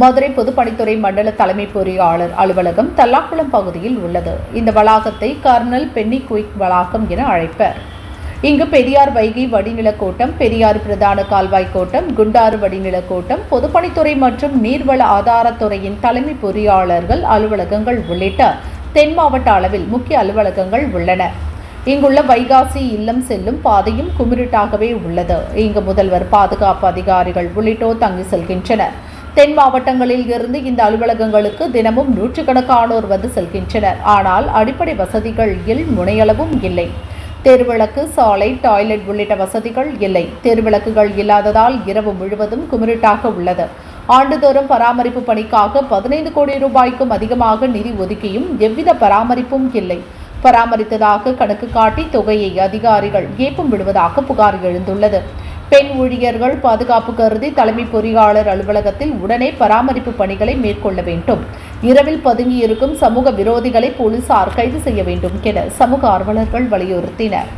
மதுரை பொதுப்பணித்துறை மண்டல தலைமை பொறியாளர் அலுவலகம் தல்லாக்குளம் பகுதியில் உள்ளது. இந்த வளாகத்தை கர்னல் பென்னி குயிக் வளாகம் என அழைப்பர். இங்கு பெரியார் வைகை வடிநிலக் கோட்டம் பெரியார் பிரதான கால்வாய் கோட்டம் குண்டாறு வடிநிலக் கோட்டம் பொதுப்பணித்துறை மற்றும் நீர்வள ஆதாரத்துறையின் தலைமை பொறியாளர்கள் அலுவலகங்கள் உள்ளிட்ட தென் மாவட்ட அளவில் முக்கிய அலுவலகங்கள் உள்ளன. இங்குள்ள வைகாசி இல்லம் செல்லும் பாதையும் குமிரிட்டாகவே உள்ளது. இங்கு முதல்வர் பாதுகாப்பு அதிகாரிகள் உள்ளிட்டோர் தங்கி செல்கின்றனர். தென் மாவட்டங்களில் இருந்து இந்த அலுவலகங்களுக்கு தினமும் நூற்றுக்கணக்கானோர் வந்து செல்கின்றனர். ஆனால் அடிப்படை வசதிகள் இல் முனையளவும் இல்லை. தெருவிளக்கு சாலை டாய்லெட் உள்ளிட்ட வசதிகள் இல்லை. தெருவிளக்குகள் இல்லாததால் இரவு முழுவதும் குமிரிட்டாக உள்ளது. ஆண்டுதோறும் பராமரிப்பு பணிக்காக பதினைந்து கோடி ரூபாய்க்கும் அதிகமாக நிதி ஒதுக்கியும் எவ்வித பராமரிப்பும் இல்லை. பராமரித்ததாக கணக்கு காட்டி தொகையை அதிகாரிகள் ஏப்பம் விடுவதாக புகார் எழுந்துள்ளது. பெண் ஊழியர்கள் பாதுகாப்பு கருதி தலைமை பொறியாளர் அலுவலகத்தில் உடனே பராமரிப்பு பணிகளை மேற்கொள்ள வேண்டும். இரவில் பதுங்கியிருக்கும் சமூக விரோதிகளை போலீசார் கைது செய்ய வேண்டும் என சமூக ஆர்வலர்கள் வலியுறுத்தினர்.